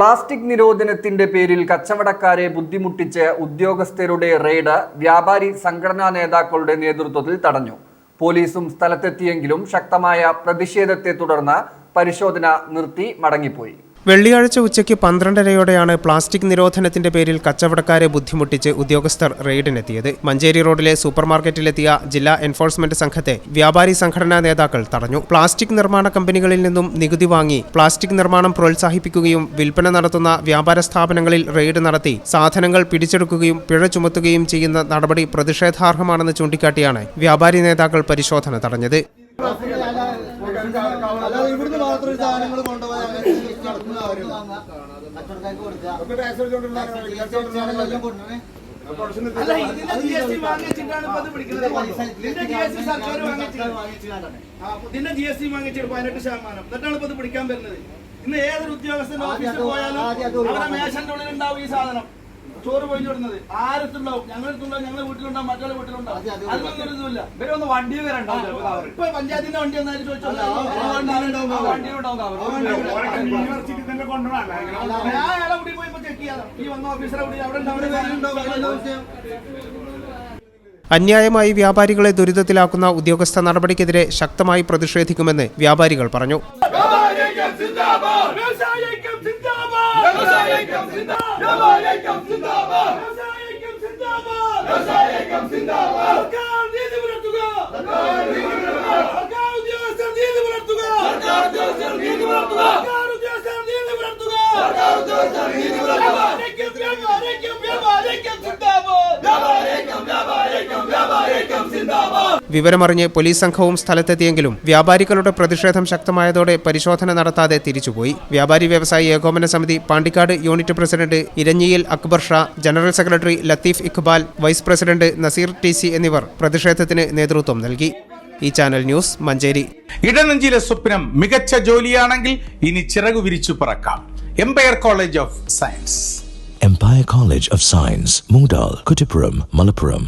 Plastic നിരോധനത്തിന്റെ പേരിൽ കച്ചവടക്കാരെ ബുദ്ധിമുട്ടിച്ച് ഉദ്യോഗസ്ഥരുടെ റെയ്ഡ് വ്യാപാരി സംഘടനാ നേതാക്കളുടെ നേതൃത്വത്തിൽ തടഞ്ഞു. പോലീസും സ്ഥലത്തെത്തിയെങ്കിലും ശക്തമായ പ്രതിഷേധത്തെ തുടർന്ന് പരിശോധന നിർത്തി മടങ്ങിപ്പോയി. വെള്ളിയാഴ്ച ഉച്ചയ്ക്ക് പന്ത്രണ്ടരയോടെയാണ് പ്ലാസ്റ്റിക് നിരോധനത്തിന്റെ പേരിൽ കച്ചവടക്കാരെ ബുദ്ധിമുട്ടിച്ച് ഉദ്യോഗസ്ഥർ റെയ്ഡിനെത്തിയത്. മഞ്ചേരി റോഡിലെ സൂപ്പർമാർക്കറ്റിലെത്തിയ ജില്ലാ എൻഫോഴ്സ്മെന്റ് സംഘത്തെ വ്യാപാരി സംഘടനാ നേതാക്കൾ തടഞ്ഞു. പ്ലാസ്റ്റിക് നിർമ്മാണ കമ്പനികളിൽ നിന്നും നികുതി വാങ്ങി പ്ലാസ്റ്റിക് നിർമ്മാണം പ്രോത്സാഹിപ്പിക്കുകയും വിൽപ്പന നടത്തുന്ന വ്യാപാര സ്ഥാപനങ്ങളിൽ റെയ്ഡ് നടത്തി സാധനങ്ങൾ പിടിച്ചെടുക്കുകയും പിഴ ചുമത്തുകയും ചെയ്യുന്ന നടപടി പ്രതിഷേധാർഹമാണെന്ന് ചൂണ്ടിക്കാട്ടിയാണ് വ്യാപാരി നേതാക്കൾ പരിശോധന തടഞ്ഞത്. അല്ലാതെ ഇവിടുന്ന് മാത്രം സാധനങ്ങൾ കൊണ്ടുപോയി അങ്ങനെ നടക്കുന്ന കാര്യമില്ല. കച്ചവടക്കാർക്ക് കൊടുക്കുക അല്ല, ഇതിന്റെ വാങ്ങിച്ചിട്ടാണ് ഇപ്പൊ പിടിക്കുന്നത്. ഇതിന്റെ സർക്കാർ ഇതിന്റെ ജി എസ് ടി വാങ്ങിച്ചിട്ട് പതിനെട്ട് ശതമാനം. എന്നിട്ടാണ് ഇപ്പൊ ഇത് പിടിക്കാൻ വരുന്നത്. ഇന്ന് ഏതൊരു ഉദ്യോഗസ്ഥന്റെ ഓഫീസിൽ പോയാലും അവിടെ മേശന്റെ ഉള്ളിൽ ഉണ്ടാവും ഈ സാധനം. ചോറ് പോയി വിടുന്നത് ആരത്തുണ്ടാവും ഞങ്ങളടുത്തുണ്ടാവും ഞങ്ങളുടെ വീട്ടിലുണ്ടാവും മറ്റുള്ള വീട്ടിലുണ്ടാവും അതിനൊന്നും ഒരു ഇതുമില്ല. ഇവരൊന്ന് വണ്ടി വരണ്ടാവും ഇപ്പൊ പഞ്ചായത്തിന്റെ വണ്ടി ഒന്നായിട്ട് ചോദിച്ചോ ഞാൻ അയാളെ കൂടി പോയി ചെക്ക് ചെയ്യാം. ഈ വന്ന ഓഫീസറെ കൂടി അവിടെ ഉണ്ടാവും. അന്യായമായി വ്യാപാരികളെ ദുരിതത്തിലാക്കുന്ന ഉദ്യോഗസ്ഥ നടപടിക്കെതിരെ ശക്തമായി പ്രതിഷേധിക്കുമെന്ന് വ്യാപാരികൾ പറഞ്ഞു. വ്യവസായിക്കും സിന്ദാബാദ്. വ്യവസായിക്കും സിന്ദാബാദ്. സർക്കാർ നീതി പുലർത്തുക. സർക്കാർ ഉദ്യോഗസ്ഥർ നീതി പുലർത്തുക. സർക്കാർ ഉദ്യോഗസ്ഥർ നീതി പുലർത്തുക. സർക്കാർ ഉദ്യോഗസ്ഥർ നീതി പുലർത്തുക. സർക്കാർ ഉദ്യോഗസ്ഥർ നീതി പുലർത്തുക. വ്യാപാരിക്കും വ്യാപാരിക്കും വ്യാപാരിക്കും സിന്ദാബാദ്. വ്യാപാരിക്കും വ്യാപാരിക്കും വ്യാപാരിക്കും സിന്ദാബാദ്. വിവരമറിഞ്ഞ് പോലീസ് സംഘവും സ്ഥലത്തെത്തിയെങ്കിലും വ്യാപാരികളുടെ പ്രതിഷേധം ശക്തമായതോടെ പരിശോധന നടത്താതെ തിരിച്ചുപോയി. വ്യാപാരി വ്യവസായി ഏകോപന സമിതി Pandikkad unit president Iranjiyil Akbar Shah general secretary Latheef Iqbal vice president Naseer T C എന്നിവർ പ്രതിഷേധത്തിന് നേതൃത്വം നൽകി. ഈ ചാനൽ ന്യൂസ് മഞ്ചേരി. ഇടനെഞ്ചിലെ സ്വപ്നം മികച്ച ജോലിയാണെങ്കിൽ ഇനി ചിറകു വിരിച്ചു പറക്കാം. Empire college of science Empire college of science Moodal Kuttipuram, Malappuram.